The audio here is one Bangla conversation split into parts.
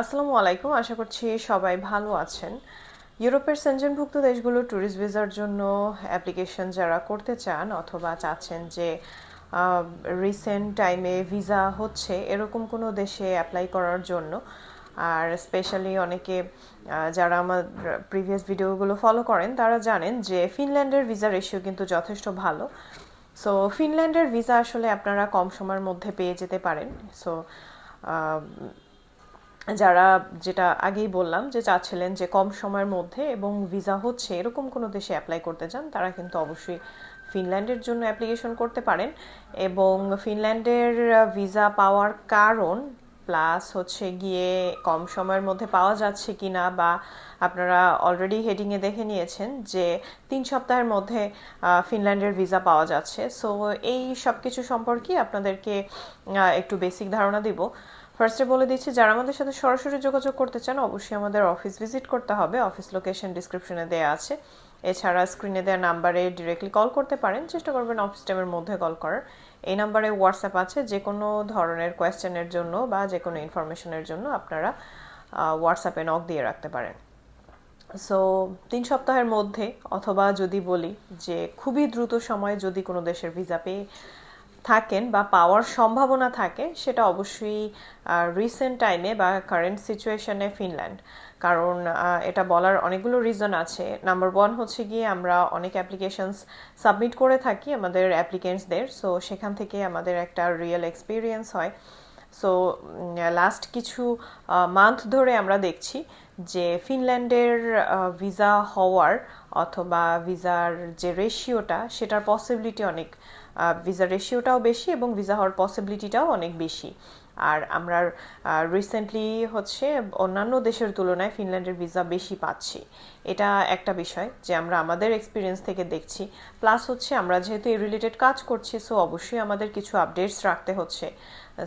আসসালামু আলাইকুম, আশা করছি সবাই ভালো আছেন। ইউরোপের সেনজেনভুক্ত দেশগুলো ট্যুরিস্ট ভিসার জন্য অ্যাপ্লিকেশন যারা করতে চান অথবা চাচ্ছেন যে রিসেন্ট টাইমে ভিসা হচ্ছে, এরকম কোনো দেশে অ্যাপ্লাই করার জন্য। আর স্পেশালি অনেকে যারা আমার প্রিভিয়াস ভিডিওগুলো ফলো করেন, তারা জানেন যে ফিনল্যান্ডের ভিসা রেশিও কিন্তু যথেষ্ট ভালো। সো ফিনল্যান্ডের ভিসা আসলে আপনারা কম সময়ের মধ্যে পেয়ে যেতে পারেন। সো যারা যেটা আগেই বললাম যে চাচ্ছিলেন যে কম সময়ের মধ্যে এবং ভিসা হচ্ছে, এরকম কোনো দেশে অ্যাপ্লাই করতে চান, তারা কিন্তু অবশ্যই ফিনল্যান্ডের জন্য অ্যাপ্লিকেশন করতে পারেন। এবং ফিনল্যান্ডের ভিসা পাওয়ার কারণ প্লাস হচ্ছে গিয়ে কম সময়ের মধ্যে পাওয়া যাচ্ছে কি না বা আপনারা অলরেডি হেডিংয়ে দেখে নিয়েছেন যে তিন সপ্তাহের মধ্যে ফিনল্যান্ডের ভিসা পাওয়া যাচ্ছে। সো এই সব কিছু সম্পর্কে আপনাদেরকে একটু বেসিক ধারণা দিব। ফার্স্টে বলে দিচ্ছি, যারা আমাদের সাথে সরাসরি যোগাযোগ করতে চান, অবশ্যই আমাদের অফিস ভিজিট করতে হবে। অফিস লোকেশন ডিসক্রিপশনে দেওয়া আছে। এছাড়া স্ক্রিনে দেওয়া নাম্বারে ডিরেক্টলি কল করতে পারেন। চেষ্টা করবেন অফিস টাইমের মধ্যে কল করার। এই নাম্বারে হোয়াটসঅ্যাপ আছে। যে কোনো ধরনের কোয়েশ্চেনের জন্য বা যে কোনো ইনফরমেশনের জন্য আপনারা হোয়াটসঅ্যাপে নক দিয়ে রাখতে পারেন। সো তিন সপ্তাহের মধ্যে, অথবা যদি বলি যে খুবই দ্রুত সময়ে যদি কোনো দেশের ভিসা পেয়ে থাকেন বা পাওয়ার সম্ভাবনা থাকে, সেটা অবশ্যই রিসেন্ট টাইমে বা কারেন্ট সিচুয়েশনে ফিনল্যান্ড কারণ এটা বলার অনেকগুলো রিজন আছে। নাম্বার ওয়ান হচ্ছে গিয়ে আমরা অনেক অ্যাপ্লিকেশনস সাবমিট করে থাকি আমাদের অ্যাপ্লিকেন্টসদের সো সেখান থেকে আমাদের একটা রিয়েল এক্সপিরিয়েন্স হয়। সো লাস্ট কিছু মান্থ ধরে আমরা দেখছি যে ফিনল্যান্ডের ভিসা হওয়ার অথবা ভিসার যে রেশিওটা সেটার পসিবিলিটি অনেক ভিসা রেশিওটাও বেশি এবং ভিসা হওয়ার পসিবিলিটিটাও অনেক বেশি। আর আমরা রিসেন্টলি হচ্ছে অন্যান্য দেশের তুলনায় ফিনল্যান্ডের ভিসা বেশি পাচ্ছি। এটা একটা বিষয় যে আমরা আমাদের এক্সপিরিয়েন্স থেকে দেখছি। প্লাস হচ্ছে আমরা যেহেতু এই রিলেটেড কাজ করছি সো অবশ্যই আমাদের কিছু আপডেটস রাখতে হচ্ছে।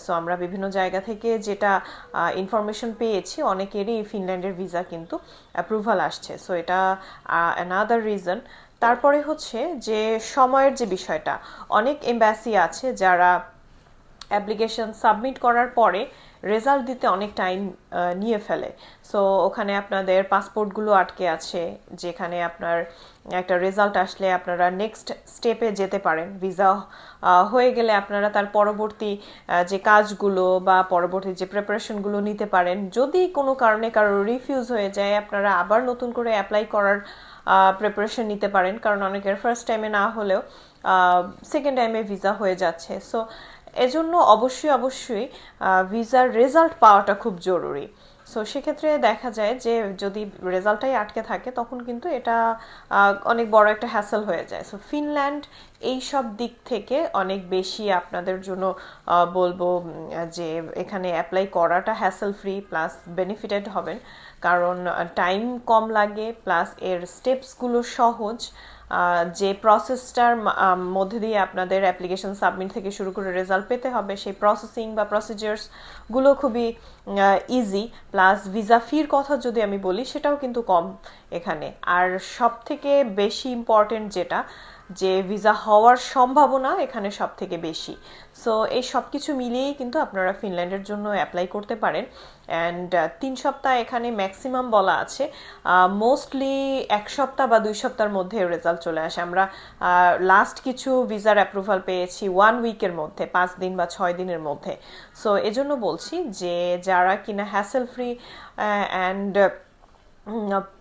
সো আমরা বিভিন্ন জায়গা থেকে যেটা ইনফরমেশন পেয়েছি, অনেকেরই ফিনল্যান্ডের ভিসা কিন্তু অ্যাপ্রুভাল আসছে। সো এটা অ্যানাদার রিজন তারপরে হচ্ছে যে সময়ের যে বিষয়টা অনেক এম্বাসি আছে যারা অ্যাপ্লিকেশন সাবমিট করার পরে রেজাল্ট দিতে অনেক টাইম নিয়ে ফেলে। সো ওখানে আপনাদের পাসপোর্টগুলো আটকে আছে, যেখানে আপনার একটা রেজাল্ট আসলে আপনারা নেক্সট স্টেপে যেতে পারেন। ভিসা হয়ে গেলে আপনারা তার পরবর্তী যে কাজগুলো বা পরবর্তী যে প্রিপারেশনগুলো নিতে পারেন। যদি কোনো কারণে কারও রিফিউজ হয়ে যায়, আপনারা আবার নতুন করে অ্যাপ্লাই করার প্রিপারেশন নিতে পারেন। কারণ অনেকের ফার্স্ট টাইমে না হলেও সেকেন্ড টাইমে ভিসা হয়ে যাচ্ছে। সো এজন্য অবশ্যই অবশ্যই ভিসার রেজাল্ট পাওয়াটা খুব জরুরি। সো, সেক্ষেত্রে দেখা যায় যে, যদি রেজাল্টটাই আটকে থাকে, তখন কিন্তু এটা অনেক বড় একটা হ্যাসেল হয়ে যায়। সো, ফিনল্যান্ড এই সব দিক থেকে অনেক বেশি আপনাদের জন্য বলব যে, এখানে অ্যাপ্লাই করাটা হ্যাসেল ফ্রি প্লাস বেনিফিটেড হবেন। কারণ টাইম কম লাগে প্লাস এর স্টেপসগুলো সহজ। যে প্রসেসটার মধ্যে দিয়ে আপনাদের অ্যাপ্লিকেশন সাবমিট থেকে শুরু করে রেজাল্ট পেতে হবে, সেই প্রসেসিং বা প্রসিজার্সগুলো খুবই ইজি প্লাস ভিসা ফির কথা যদি আমি বলি, সেটাও কিন্তু কম এখানে। আর সব থেকে বেশি ইম্পর্টেন্ট যেটা যে ভিসা হওয়ার সম্ভাবনা এখানে সব থেকে বেশি। সো এই সব কিছু মিলিয়েই কিন্তু আপনারা ফিনল্যান্ডের জন্য অ্যাপ্লাই করতে পারেন। অ্যান্ড তিন সপ্তাহ এখানে ম্যাক্সিমাম বলা আছে। মোস্টলি এক সপ্তাহ বা দুই সপ্তাহের মধ্যে রেজাল্ট চলে আসে। আমরা লাস্ট কিছু ভিসার অ্যাপ্রুভাল পেয়েছি ওয়ান উইকের মধ্যে, পাঁচ দিন বা ছয় দিনের মধ্যে। সো এজন্য বলছি যে যারা কিনা হ্যাসেল ফ্রি অ্যান্ড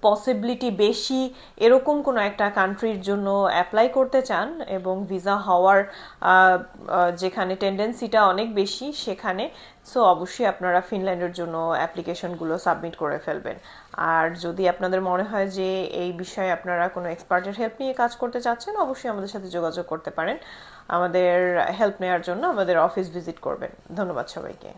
পসিবিলিটি বেশি এরকম কোনো একটা কান্ট্রির জন্য অ্যাপ্লাই করতে চান এবং ভিসা হওয়ার যেখানে টেন্ডেন্সিটা অনেক বেশি সেখানে সো অবশ্যই আপনারা ফিনল্যান্ডের জন্য অ্যাপ্লিকেশনগুলো সাবমিট করে ফেলবেন। আর যদি আপনাদের মনে হয় যে এই বিষয়ে আপনারা কোনো এক্সপার্টের হেল্প নিয়ে কাজ করতে চাচ্ছেন, অবশ্যই আমাদের সাথে যোগাযোগ করতে পারেন। আমাদের হেল্প নেওয়ার জন্য আমাদের অফিস ভিজিট করবেন। ধন্যবাদ সবাইকে।